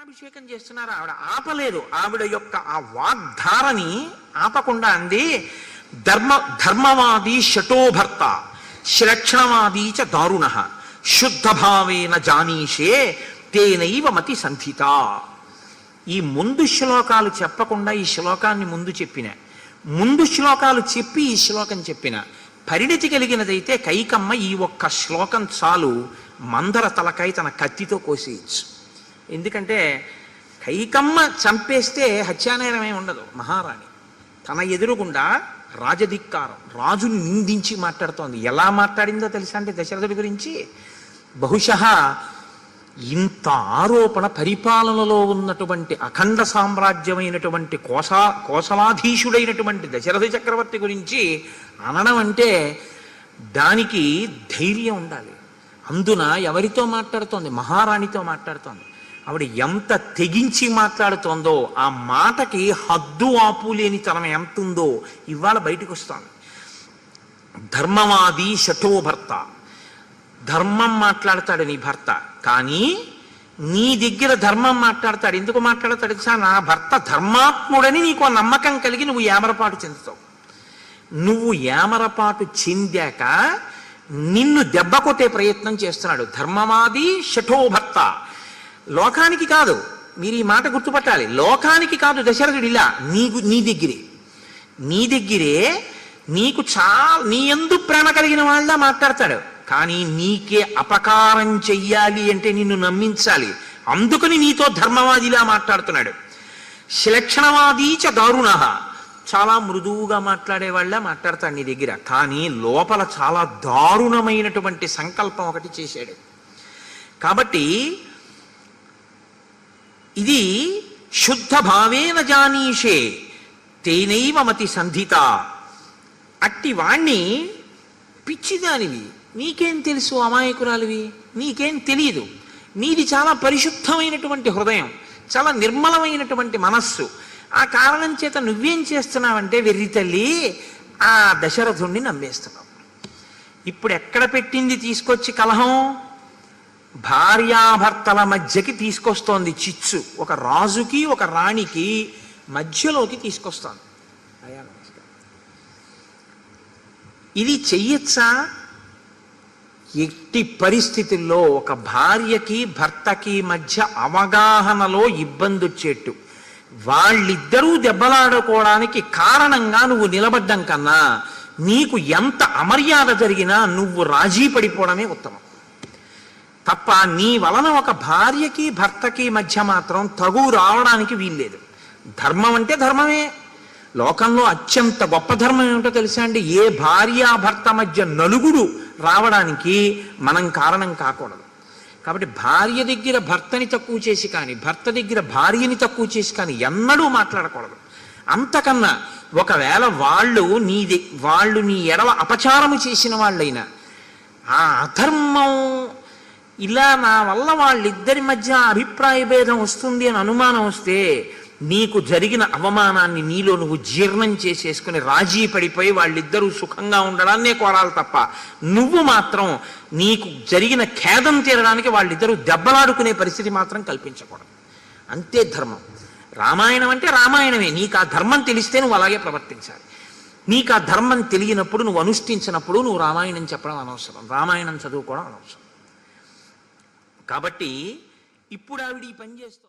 పట్టాభిషేకం చేస్తున్నారు ఆవిడ ఆపలేదు. ఆవిడ యొక్క ఆ వాగ్ధారని ఆపకుండా అంది ధర్మ ధర్మవాది శటోభర్త శ్రక్షణవాది చ దారుణ శుద్ధ భావేన జానీషే తేనైవ మతి సంధిత. ఈ ముందు శ్లోకాలు చెప్పకుండా ఈ శ్లోకాన్ని ముందు చెప్పిన ముందు శ్లోకాలు చెప్పి ఈ శ్లోకం చెప్పిన పరిణితి కలిగినదైతే కైకమ్మ ఈ ఒక్క శ్లోకం చాలు మందర తలకాయ తన కత్తితో కోసేయచ్చు. ఎందుకంటే కైకమ్మ చంపేస్తే హత్యానేరమే ఉండదు మహారాణి. తన ఎదురుగుండా రాజధిక్కారం రాజుని నిందించి మాట్లాడుతోంది. ఎలా మాట్లాడిందో తెలుసా అంటే దశరథుడి గురించి? బహుశ ఇంత ఆరోపణ పరిపాలనలో ఉన్నటువంటి అఖండ సామ్రాజ్యమైనటువంటి కోసా కోసలాధీశుడైనటువంటి దశరథ చక్రవర్తి గురించి అనడం అంటే దానికి ధైర్యం ఉండాలి. అందున ఎవరితో మాట్లాడుతోంది? మహారాణితో మాట్లాడుతోంది. ఆవిడ ఎంత తెగించి మాట్లాడుతోందో ఆ మాటకి హద్దు ఆపు లేని తనం ఎంత ఉందో ఇవాళ బయటకు వస్తాను ధర్మవాది శఠోభర్త ధర్మం మాట్లాడతాడు నీ భర్త. కానీ నీ దగ్గర ధర్మం మాట్లాడతాడు. ఎందుకు మాట్లాడతాడు తెలుసా? నా భర్త ధర్మాత్ముడని నీకు ఆ నమ్మకం కలిగి నువ్వు ఏమరపాటు చెందుతావు. నువ్వు ఏమరపాటు చెందాక నిన్ను దెబ్బ కొట్టే ప్రయత్నం చేస్తున్నాడు ధర్మవాది శఠోభర్త లోకానికి కాదు. మీరు ఈ మాట గుర్తుపట్టాలి. లోకానికి కాదు దశరథుడు ఇలా. నీకు నీ దగ్గరే. నీ దగ్గరే నీకు చా నీ ఎందు ప్రేమ కలిగిన వాళ్ళ మాట్లాడతాడు. కానీ నీకే అపకారం చెయ్యాలి అంటే నిన్ను నమ్మించాలి. అందుకని నీతో ధర్మవాదిలా మాట్లాడుతున్నాడు. శిలక్షణవాది చ దారుణ. చాలా మృదువుగా మాట్లాడే వాళ్ళ మాట్లాడతాడు నీ దగ్గర. కానీ లోపల చాలా దారుణమైనటువంటి సంకల్పం ఒకటి చేశాడు. కాబట్టి ఇది శుద్ధ భావేన జానీషే తేనైవ మతి సంధిత. అట్టి వాణ్ణి పిచ్చిదానివి. నీకేం తెలుసు అమాయకురాలివి? నీకేం తెలియదు నీది చాలా పరిశుద్ధమైనటువంటి హృదయం చాలా నిర్మలమైనటువంటి మనస్సు. ఆ కారణం చేత నువ్వేం చేస్తున్నావంటే వెర్రి తల్లి ఆ దశరథుణ్ణి నమ్మేస్తున్నావు. ఇప్పుడు ఎక్కడ పెట్టింది తీసుకొచ్చి కలహం? భార్యాభర్తల మధ్యకి తీసుకొస్తోంది చిచ్చు. ఒక రాజుకి ఒక రాణికి మధ్యలోకి తీసుకొస్తోంది. అయ్యా నమస్కారం. ఇది చెయ్యొచ్చా? ఎట్టి పరిస్థితుల్లో ఒక భార్యకి భర్తకి మధ్య అవగాహనలో ఇబ్బంది వచ్చేట్టు. వాళ్ళిద్దరూ దెబ్బలాడుకోవడానికి కారణంగా నువ్వు నిలబడ్డం కన్నా నీకు ఎంత అమర్యాద జరిగినా నువ్వు రాజీ పడిపోవడమే ఉత్తమం. తప్ప నీ వలన ఒక భార్యకి భర్తకి మధ్య మాత్రం తగు రావడానికి వీల్లేదు. ధర్మం అంటే ధర్మమే. లోకంలో అత్యంత గొప్ప ధర్మం ఏమిటో తెలుసా అండి? ఏ భార్య భర్త మధ్య నలుగురు రావడానికి మనం కారణం కాకూడదు. కాబట్టి భార్య దగ్గర భర్తని తక్కువ చేసి కానీ భర్త దగ్గర భార్యని తక్కువ చేసి కానీ ఎన్నడూ మాట్లాడకూడదు. అంతకన్నా ఒకవేళ వాళ్ళు నీది వాళ్ళు నీ ఎడవ అపచారము చేసిన వాళ్ళైనా ఆ అధర్మం ఇలా నా వల్ల వాళ్ళిద్దరి మధ్య అభిప్రాయ భేదం వస్తుంది అని అనుమానం వస్తే నీకు జరిగిన అవమానాన్ని నీలో నువ్వు జీర్ణం చేసేసుకుని రాజీ పడిపోయి వాళ్ళిద్దరూ సుఖంగా ఉండడాన్నే కోరాలి తప్ప నువ్వు మాత్రం నీకు జరిగిన ఖేదం తీరడానికి వాళ్ళిద్దరూ దెబ్బలాడుకునే పరిస్థితి మాత్రం కల్పించకూడదు. అంతే ధర్మం. రామాయణం అంటే రామాయణమే. నీకు ఆ ధర్మం తెలిస్తే నువ్వు అలాగే ప్రవర్తించాలి. నీకు ఆ ధర్మం తెలియనప్పుడు నువ్వు అనుష్ఠించినప్పుడు నువ్వు రామాయణం చెప్పడం అనవసరం. రామాయణం చదువుకోవడం అనవసరం. కాబట్టి ఇప్పుడు ఆవిడ ఈ పని చేస్తూ